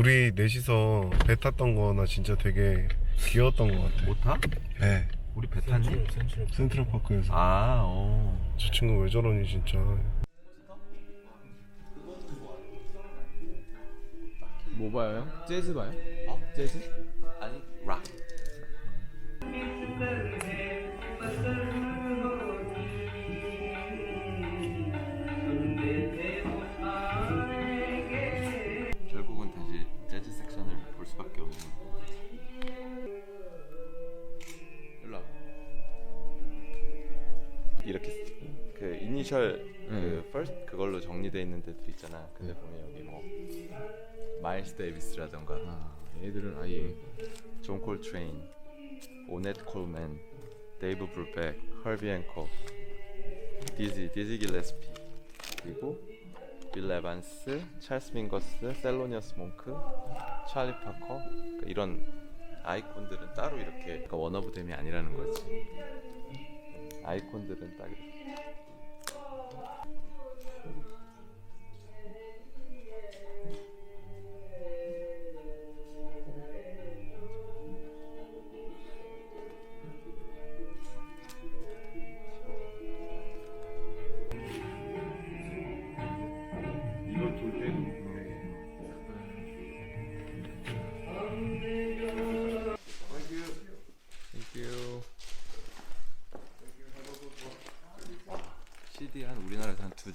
우리 넷이서 배 탔던 거나 진짜 되게 귀여웠던 것 같아. 못 타? 배. 우리 배 탔니? 센트럴파크에서. 아, 어. 저 친구 왜 저러니 진짜. 뭐 봐요? 재즈 봐요? 어? 재즈? 이니셜 그 first 그걸로 정리되어 있는 데들 있잖아. 근데 보면 여기 뭐 마일스 데이비스라던가 아 얘들은 아예 존 콜트레인, 오넷 콜맨, 데이브 브루백, 허비 앤코, 디지, 디지 길레스피 그리고 빌 에반스, 찰스 밍거스, 셀로니어스 몽크, 찰리 파커 그러니까 이런 아이콘들은 따로 이렇게 그러니까 워너브댐이 아니라는 거지. 아이콘들은 딱 이렇게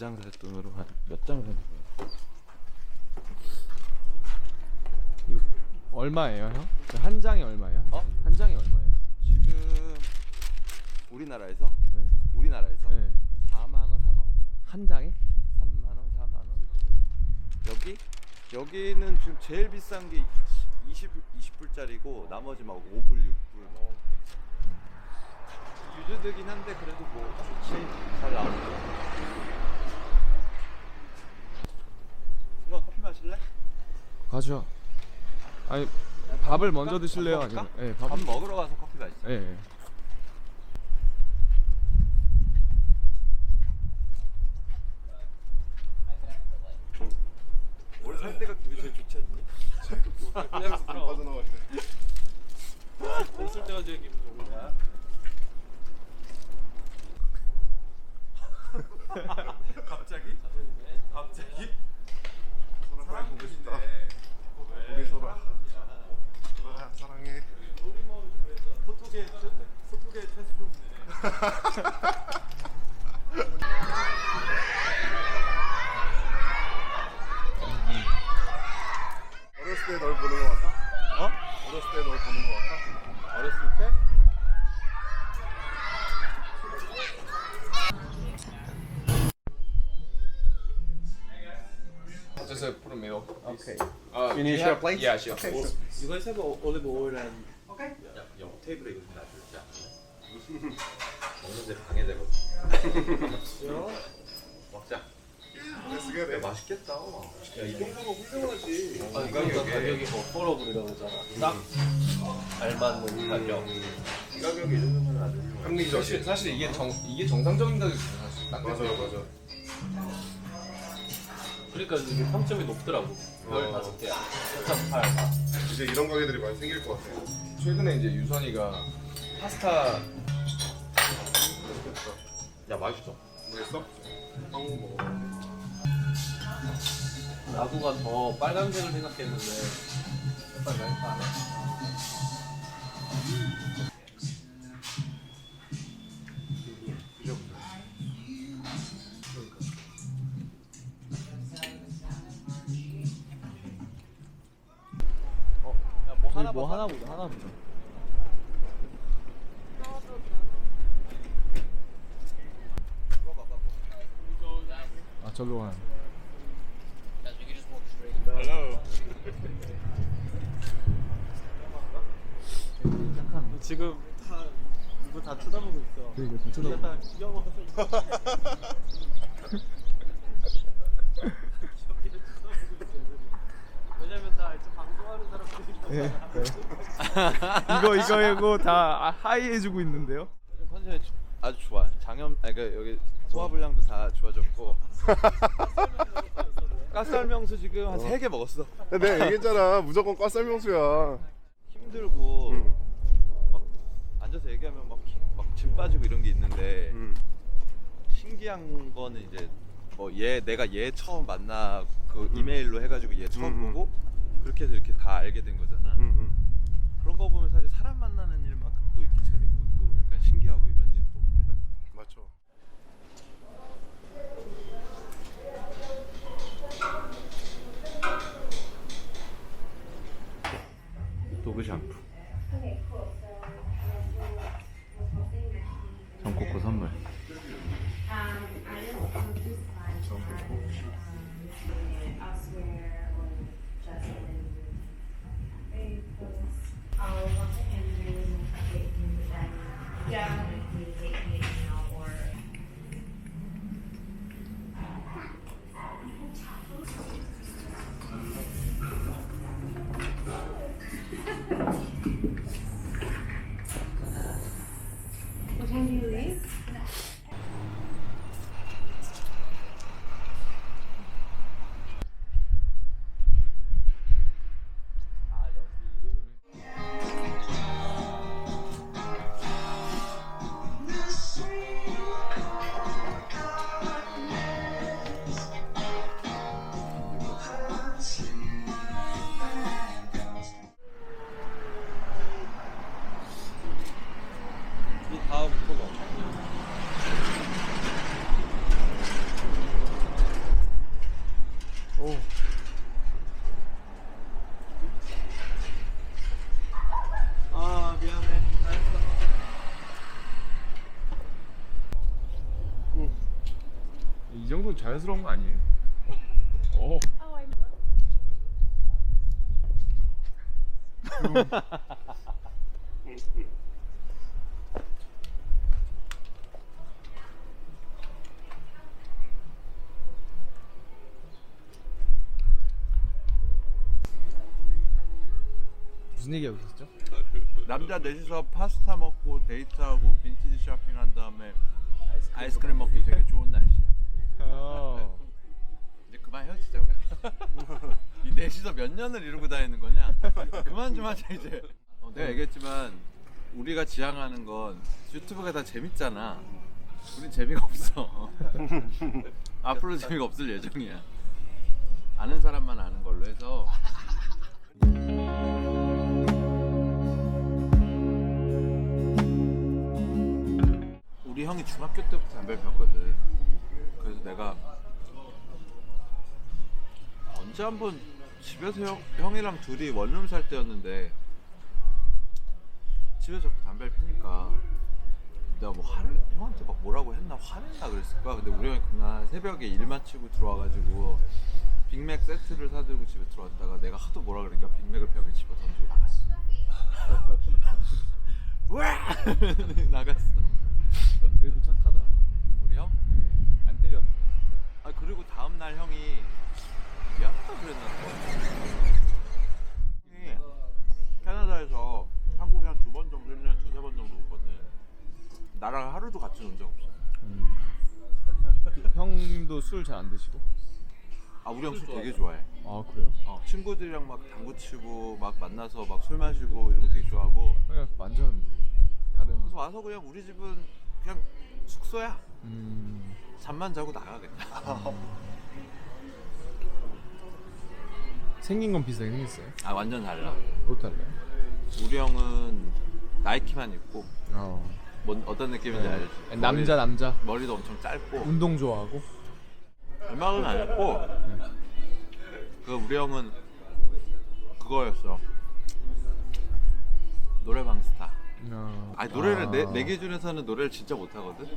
장 살 돈으로 한 몇 장 사는 거야? 이거 얼마예요 형? 그한 장이 얼마예요? 어? 한 장이 얼마예요? 지금 우리나라에서 네. 우리나라에서 네. 4만 원, 4만 5천 원. 한 장에? 3만 원, 4만 원. 여기 여기는 지금 제일 비싼 게 20, 20불짜리고 나머지 막 5불, 6불. 유저되긴 한데 그래도 뭐 좋지 잘 나오죠. 이거 커피 마실래? 가죠 아니 밥을 먼저 드실래요? 밥? 아니면 예, 밥 밥을 먹으러 가서 커피 마시자. 예, 예. 원래 살 때가 기분이 제일 좋지 않니? 그냥서 빠져나갈 때. 웃을 때가 제일 기분 좋은 거야. 갑자기? 갑자기? 빨리 보고 싶다. 소라 사랑해. 포토게 포토게 테스트룸네. 어렸을 때 널 보는 것 같아? 어? 어렸을 때 널 보는 것 같아? 어렸을 때? Just a put a milk. Okay. Uh, You need do your have- plate? Yeah, sure. You guys have olive oil and 영어 테이블에 이거 좀 놔줄지 않을래? 먹는데 방해되거든. 먹자. 쓰게 야 돼. 맛있겠다. 야 이 정도면 훌륭하지. 아, 아, 그러니까 가격이 뭐 폴러블이라고 하잖아. 딱 알맞는 가격. 이 가격이 이 정도면 아주 훌륭해. 합리적. 사실 사실 이게 정 이게 정상적인 가격이죠 사실. 딱 맞아 봐서. 맞아. 그러니까 이게 평점이 높더라고. 별 다섯 개야. 3.8. 이제 이런 가게들이 많이 생길 것 같아. 최근에 이제 유선이가 파스타 야 맛있어. 뭐했어? 빵 먹어. 나구가 더 빨간색을 생각했는데 약간 하네. 야 하나 뭐 하나 보자 하나 보자. 아 저기로 가는. 지금 다 이거 다 쳐다보고 있어. 그리고 다 쳐다보고. 다 귀여워서. 저기를 쳐다보고 있어. 왜냐면 다 알지 방송하는 사람들이 예. 이거 이거 이거 다 하이 해주고 있는데요. 요즘 주- 아주 좋아. 장염, 아니 그 여기 소화 불량도 다 좋아졌고. 가스알명수 지금 한 세 개 먹었어. 내가 얘기했잖아 무조건 가스알명수야 힘들고 응. 막 앉아서 얘기하면 막막짐 빠지고 이런 게 있는데 응. 신기한 거는 이제 뭐 얘 내가 얘 처음 만나 그 음. 이메일로 해가지고 얘 처음 음, 음. 보고 그렇게 해서 이렇게 다 알게 된 거잖아. 이 정도는 자연스러운 거 아니에요? 어. 무슨 얘기하고 있었죠? 남자 넷이서 파스타 먹고 데이트하고 빈티지 쇼핑한 다음에 아이스크림 먹기 되게 좋은 날씨야. 어. 이제 그만 헤어지자. 이 넷이서 몇 년을 이러고 다니는 거냐? 그만 좀 하자 이제. 어, 내가 얘기했지만 우리가 지향하는 건 유튜브가 다 재밌잖아. 우린 재미가 없어. 앞으로 재미가 없을 예정이야. 아는 사람만 아는 걸로 해서. 우리 형이 중학교 때부터 담배를 폈거든. 그래서 내가 언제 한번 집에서 형, 형이랑 둘이 원룸 살 때였는데 집에서 담배를 피니까 내가 뭐 화를 형한테 막 뭐라고 했나 화냈나 그랬을 거야. 근데 우리 형이 그날 새벽에 일 마치고 들어와가지고 빅맥 세트를 사들고 집에 들어왔다가 내가 하도 뭐라 그러니까 빅맥을 벽에 집어 던지고 나갔어. 와 나갔어. 그래도 착하다. 우리 형? 네. 안 때렸네. 아 그리고 다음 날 형이 미안하다 그랬나 봐. 형이 캐나다에서 한국에 한 두 번 정도 1년에 두세 번 정도 오거든. 나랑 하루도 같이 논 적 없어. 형님도 술 잘 안 드시고? 아 우리 형 술 되게 좋아해. 아 그래요? 어, 친구들이랑 막 당구 치고 막 만나서 막 술 마시고 이런 거 되게 좋아하고. 그냥 완전 다른. 그래서 와서 그냥 우리 집은 그냥 숙소야. 음. 잠만 자고 나가겠다. 생긴 건 비슷하게 생겼어요. 아 완전 달라. 못 달라요. 우리 형은 나이키만 입고 어. 뭔 어떤 느낌인지 알지? 남자 남자. 머리, 머리도 엄청 짧고 운동 좋아하고. 음악은 안 했고 그 우리 형은 그거였어 노래방 스타 어. 아니 노래를 아. 내, 내 기준에서는 노래를 진짜 못하거든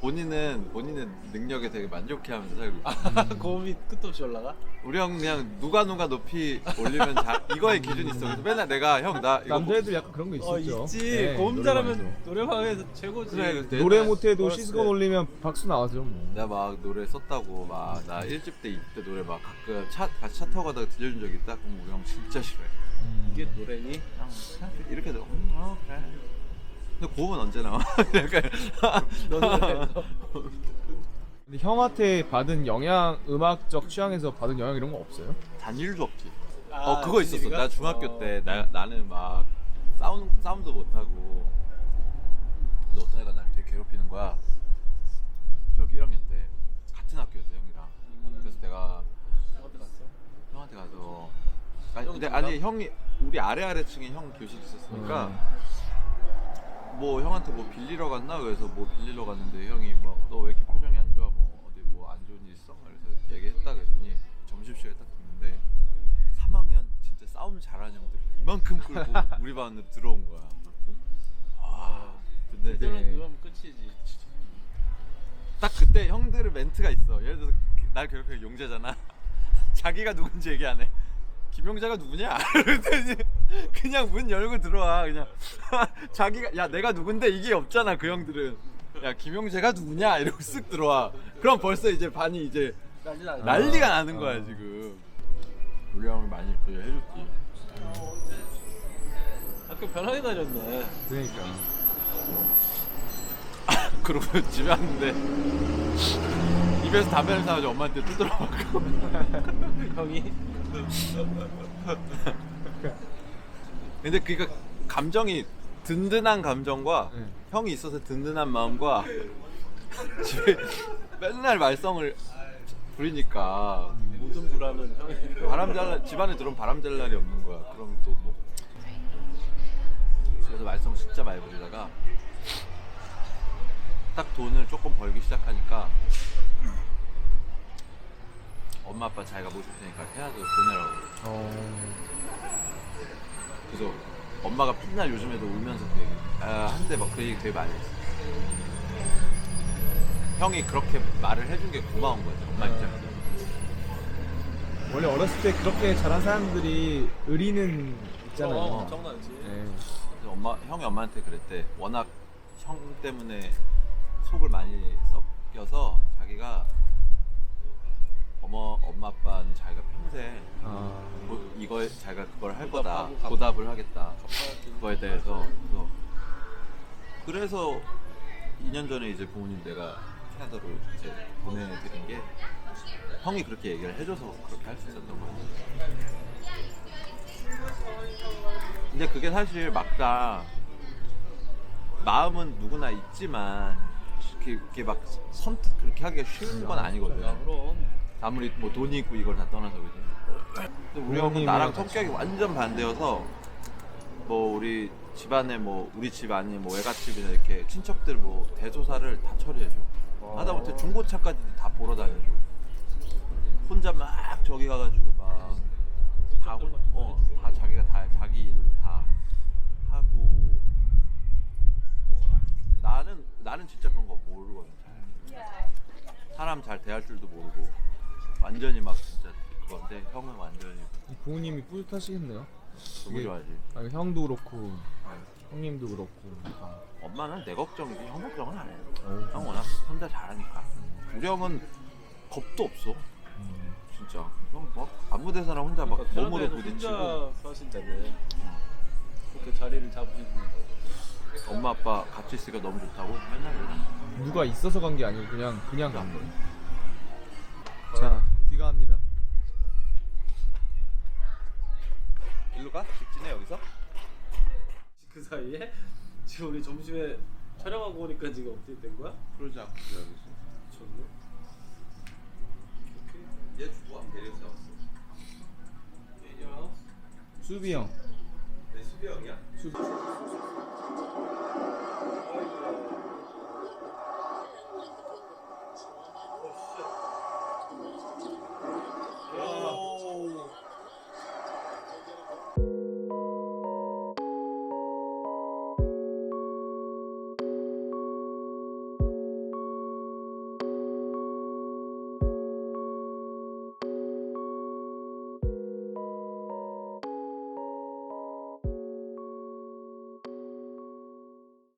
본인은 본인의 능력에 되게 만족해하면서 살고 있어 고음이 끝도 없이 올라가? 우리 형 그냥 누가 누가 높이 올리면 자, 이거의 기준이 있어 그래서 맨날 내가 형 나 이거 남자애들 약간 그런 거 있었죠. 어 있지 네, 고음 노래방에서. 잘하면 노래방에서 최고지 그래, 그래서 노래 맨날 못해도 어렸을 시스건 때. 올리면 박수 나와죠 뭐. 내가 막 노래 썼다고 막나 1집 때 2집 때 노래 막 가끔 차, 같이 차 타고 가다가 들려준 적 있다? 그럼 우리 형 진짜 싫어해 이게 노래니? 이렇게 들어 음, 어, 그래 근데 고음은 언제 나와? 약간 근데 근데 형한테 받은 영향 음악적 취향에서 받은 영향 이런 거 없어요? 단 1도 없지. 아, 어 그거 있었어. 나 중학교 어. 때 나, 나는 막 싸움 싸움도 못 하고 근데 어떤 애가 날 되게 괴롭히는 거야. 저기 1학년 때 같은 학교였어 형이랑. 그래서 내가? 형한테 가서 아니, 형 근데? 아니 형이 우리 아래 아래층에 형 교실 있었으니까 뭐 형한테 뭐 빌리러 갔나 그래서 뭐 빌리러 갔는데 형이 뭐너왜 이렇게 표정이 안 좋아 뭐 어디 뭐 안 좋은 일 있어 그래서 얘기했다 그랬더니 점심시간에 딱 듣는데 3학년 진짜 싸움 잘하는 형들 이만큼 끌고 우리 반으로 들어온 거야 아 근데 그때는 네. 그러면 끝이지. 딱 그때 형들의 멘트가 있어. 예를 들어서 날 괴롭히는 용재잖아. 자기가 누군지 얘기 안 해. 김용재가 누구냐? 그랬더니 그냥 문 열고 들어와 그냥. 자기가 야 내가 누군데? 이게 없잖아 그 형들은. 야 김용재가 누구냐? 이러고 쓱 들어와. 그럼 벌써 이제 반이 이제 난리 나. 난리가 나는 거야 지금. 우리 형을 많이 그래 해줬지. 학교 편하게 다녔네. 그러니까. 그러고 집에 왔는데. 입에서 담배를 사가지고 엄마한테 두드려맞고. 형이 근데 그니까 감정이 든든한 감정과 네. 형이 있어서 든든한 마음과 집에 맨날 말썽을 부리니까 모든 불안은 형이. 바람 잘 집안에 들어오면 바람 잘 날이 없는 거야. 그럼 또 뭐. 그래서 말썽 진짜 많이 부리다가 딱 돈을 조금 벌기 시작하니까 엄마 아빠 자기가 모실 테니까 해야죠 보내라고. 어... 그래서 엄마가 맨날 요즘에도 울면서 그 얘기, 아, 한대 막그 얘기 되게 많이 했어. 형이 그렇게 말을 해준 게 고마운 거지, 엄마 입장에서. 원래 어렸을 때 그렇게 자란 사람들이 의리는 있잖아요. 어, 엄청나지. 네. 그래서 엄마, 형이 엄마한테 그랬대. 워낙 형 때문에 속을 많이 썩여서 자기가 어머, 엄마 아빠는 자기가 평생 아... 뭐 이거에 자기가 그걸 할 거다. 보답하고 보답을 하겠다. 그거에 대해서 그래서 그래서 2년 전에 이제 부모님 내가 캐나다로 이제 보내드린 게 형이 그렇게 얘기를 해줘서 그렇게 할 수 있었던 거예요. 근데 그게 사실 막상 마음은 누구나 있지만 이렇게 막 선뜻 그렇게 하기가 쉬운 건 아니거든. 야, 그럼. 아무리 뭐 돈이 있고 이걸 다 떠나서 그지. 근데 우리 형은 나랑. 성격이 완전 반대여서 뭐 우리 집안에 뭐 우리 집 아닌 뭐 외갓집이나 이렇게 친척들 뭐 대조사를 다 처리해줘. 하다못해 중고차까지도 다 보러 다녀줘. 혼자 막 저기 가가지고 막다 혼, 어, 다 자기가 다 자기 일로 다 하고 나는 나는 진짜 그런 거 모르거든. 잘. 사람 잘 대할 줄도 모르고 완전히 막 진짜 그건데 형은 완전히 부모님이 뿌듯하시겠네요. 너무 이게- 좋아하지. 아, 형도 그렇고 형님도 그렇고 다. 엄마는 내 걱정이지 형 걱정은 안 해. 형 워낙 혼자 잘하니까. 우리 형은 겁도 없어. 음. 진짜. 형 막 아무 데서나 혼자 막 그러니까 몸으로 부딪히고 혼자 사신다네. 그렇게 자리를 잡으시고. 엄마 아빠 같이 있으니까 너무 좋다고 맨날 그래. 누가 있어서 간 게 아니고 그냥 그냥 간 거예요. 자, 귀가합니다. 일로 가? 직진해 여기서? 그 사이에 지금 우리 점심에 촬영하고 오니까 지금 어떻게 된 거야? 그러지 않고 여기서. 미쳤네. 얘 주고 안 데려서 왔어. 수비 형. 내 수비 형이야? 수비.